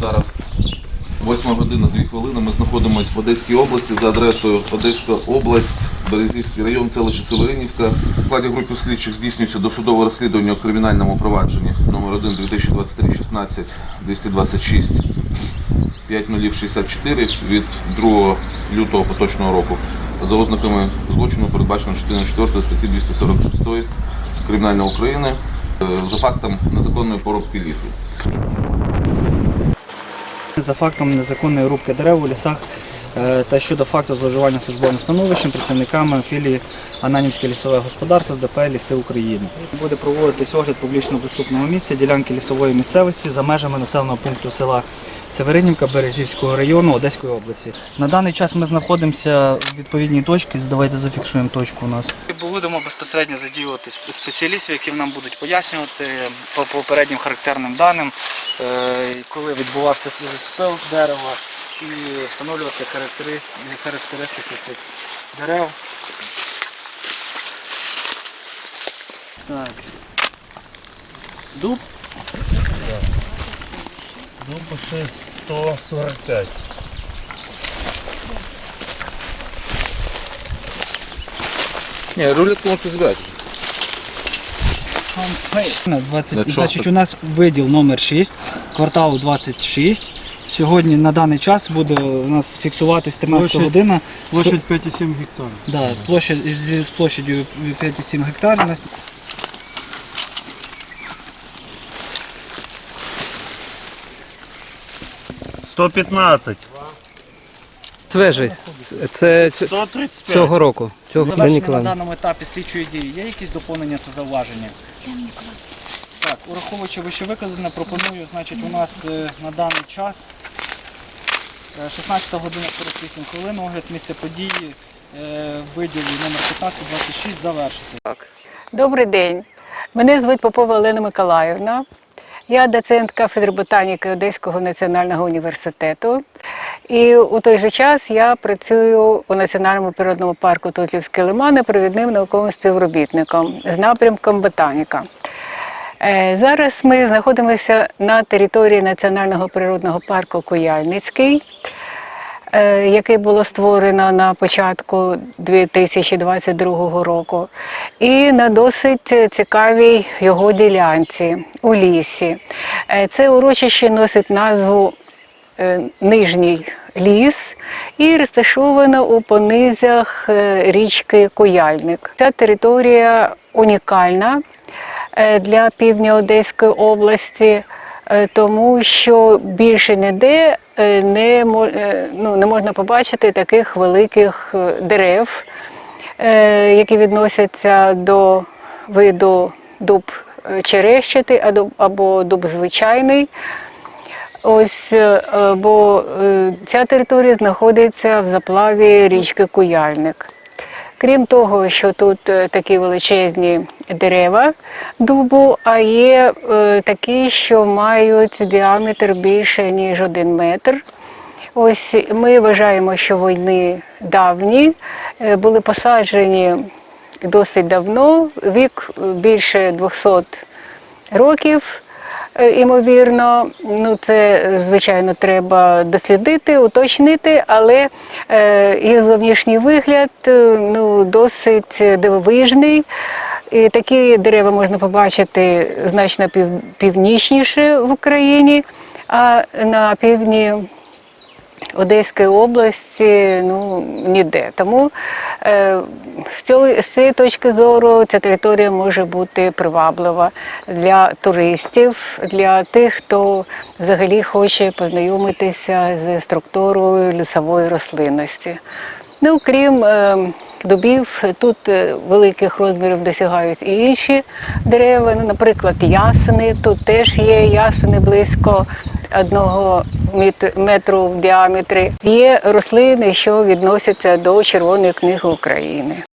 Зараз 8 година 2 хвилини. Ми знаходимося в Одеській області за адресою Одеська область, Березівський район, селище Северинівка. У складі групи слідчих здійснюється досудове розслідування у кримінальному провадженні номер 1 2023 16 226 5064 від 2 лютого поточного року за ознаками злочину передбачено частиною 4 статті 246 Кримінального України е, за фактом незаконної порубки лісу. За фактом незаконної рубки дерев у лісах та щодо факту зловживання службовим становищем працівниками філії Ананівське лісове господарство ДП Ліси України. Буде проводитись огляд публічно доступного місця ділянки лісової місцевості за межами населеного пункту села Северинівка Березівського району Одеської області. На даний час ми знаходимося в відповідній точці. Давайте зафіксуємо точку у нас. Будемо безпосередньо задіювати спеціалістів, які нам будуть пояснювати по попереднім характерним даним, е, коли відбувався спил дерева і встановлювати характеристики, характеристики цих дерев. Так. Дуб Дуб ще 145. Ні, рулетку можете забирати. На 20, значить, у нас виділ номер 6, квартал 26. Сьогодні на даний час буде у нас фіксуватись 13 Площадь- година. Площадь 5,7 гектарів. Да, площадь з, з площадю 5,7 гектарів. У нас 115. Свежий. Це ц- 135. цього року. Цього завершені на Ніколаївна. даному етапі слідчої дії. Є якісь доповнення та зауваження? Ураховуючи вище викладене, пропоную, значить, у нас е, на даний час е, 16 година 48 хвилин, огляд місця події, е, виділі номер 1526 завершити. Добрий день. Мене звуть Попова Олена Миколаївна. Я доцент кафедри ботаніки Одеського національного університету. І у той же час я працюю у Національному природному парку Тутлівські лимани провідним науковим співробітником з напрямком ботаніка. Е, Зараз ми знаходимося на території Національного природного парку Куяльницький е, який було створено на початку 2022 року, і на досить цікавій його ділянці у лісі. Е, Це урочище носить назву Нижній ліс і розташовано у понизях річки Куяльник. Ця територія унікальна для півдня Одеської області, е, тому що більше ніде е, не, е, ну, не можна побачити таких великих е, дерев, е, які відносяться до виду дуб е, черещатий або- дуб звичайний. Ось, е, е, бо е, ця територія знаходиться в заплаві річки Куяльник. Крім того, що тут е, такі величезні дерева дубу, а є е, такі, що мають діаметр більше, ніж один метр. Ось ми вважаємо, що вони давні, е, були посаджені досить давно, вік більше 200 років. Е, Імовірно, ну це е, звичайно треба дослідити, уточнити, але е, їх зовнішній вигляд е, ну, досить дивовижний. І такі дерева можна побачити значно пів, північніше в Україні, а на півдні Одеської області ну, ніде. Тому е, з, цього, з цієї точки зору ця територія може бути приваблива для туристів, для тих, хто взагалі хоче познайомитися з структурою лісової рослинності. Ну, крім е, дубів, тут е, великих розмірів досягають і інші дерева, ну, наприклад, ясени. Тут теж є ясени близько одного метру в діаметрі. Є рослини, що відносяться до Червоної книги України.